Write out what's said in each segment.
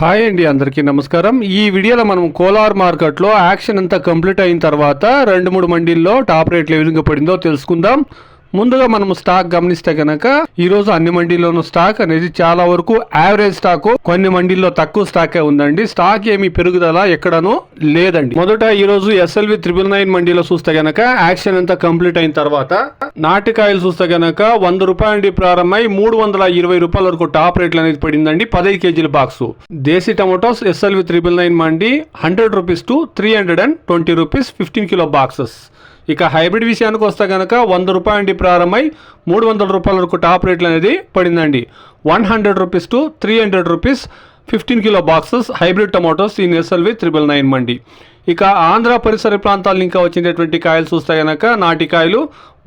Hi అండి అందరికీ నమస్కారం. ఈ వీడియోలో మనం కోలార్ మార్కెట్లో యాక్షన్ అంతా కంప్లీట్ అయిన తర్వాత రెండు మూడు మండీల్లో టాప్ రేట్లు ఏ విధంగా పడిందో తెలుసుకుందాం. ముందుగా మనం స్టాక్ గమనిస్తే కనుక ఈ రోజు అన్ని మండీల్లోనూ స్టాక్ అనేది చాలా వరకు యావరేజ్ స్టాక్ కొన్ని మండీల్లో తక్కువ స్టాకే ఉందండి. స్టాక్ ఏమి పెరుగుదల ఎక్కడనూ లేదండి. మొదట ఈ రోజు ఎస్ఎల్వి త్రిబుల్ నైన్ మండీలో చూస్తే గనక యాక్షన్ అంతా కంప్లీట్ అయిన తర్వాత నాటికాయలు చూస్తే గనక వంద రూపాయల నుండి ప్రారంభమై మూడు వందల ఇరవై రూపాయల వరకు టాప్ రేట్లు అనేది పడిందండి. పదహైదు కేజీల box desi tomatoes SLV triple nine mandi hundred rupees to three hundred and twenty rupees fifteen kilo boxes ఇక హైబ్రిడ్ విషయానికి వస్తే కనుక వంద రూపాయల నుండి ప్రారంభమై మూడు వందల రూపాయల వరకు టాప్ రేట్లు అనేది పడిందండి. One hundred rupees to three hundred rupees fifteen kilo boxes hybrid tomatoes in SLV triple nine మండి. ఇక ఆంధ్ర పరిసర ప్రాంతాల ఇంకా వచ్చినటువంటి కాయలు చూస్తే కనుక నాటికాయలు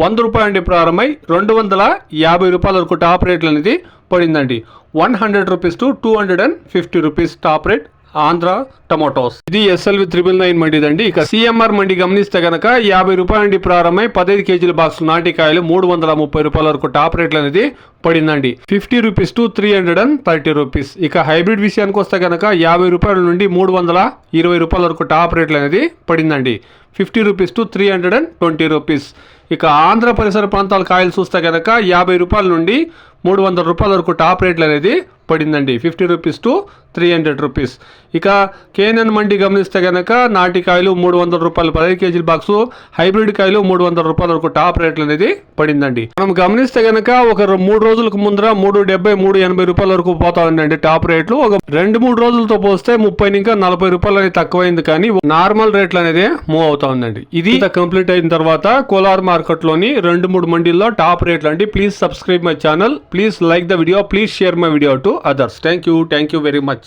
వంద రూపాయల నుండి ప్రారంభమై రెండు వందల యాభై రూపాయల వరకు టాప్ రేట్లు అనేది పడిందండి. One hundred rupees to two hundred and fifty rupees top rate Andhra tomatoes. ఇది ఎస్ఎల్వి త్రిబుల్ నైన్ మండిదండి. ఇక సిఎంఆర్ మండి గమనిస్తే గనక యాభై రూపాయల నుండి ప్రారంభమై పదహైదు కేజీల బాక్స్ నాటికాయలు మూడు వందల ముప్పై రూపాయల వరకు టాప్ రేట్లు అనేది పడిందండి. Fifty rupees to three hundred and thirty rupees. ఇక హైబ్రిడ్ విషయానికి వస్తే గనక యాభై రూపాయల నుండి మూడు వందల ఇరవై రూపాయల వరకు టాప్ రేట్లు అనేది పడిందండి. Fifty rupees to three hundred and twenty rupees. ఇక ఆంధ్ర పరిసర ప్రాంతాల కాయలు చూస్తే కనుక యాభై రూపాయల నుండి మూడు వందల రూపాయల వరకు టాప్ రేట్లు అనేది పడిందండి. Fifty rupees to three hundred rupees. ఇక కేఎన్ఎన్ మండి గమనిస్తే కనుక నాటికాయలు మూడు వందల రూపాయలు పదహైదు కేజీల బాక్సు హైబ్రిడ్ కాయలు మూడు వందల రూపాయల వరకు టాప్ రేట్లు అనేది పడిందండి. మనం గమనిస్తే కనుక ఒక మూడు రోజులకు ముందర మూడు డెబ్బై మూడు ఎనభై రూపాయల వరకు పోతా ఉందండి టాప్ రేట్లు. ఒక రెండు మూడు రోజులతో పోస్తే ముప్పై ఇంకా నలభై రూపాయలు అనేది తక్కువైంది కానీ నార్మల్ రేట్లు అనేది మూవ్ అవుతా ఉందండి. ఇది కంప్లీట్ అయిన తర్వాత కోలార్ మార్కెట్లోని రెండు మూడు మండీల్లో టాప్ రేట్లు అండి. Please subscribe my channel. Please like the video. Please share my video to others. Thank you. Thank you very much.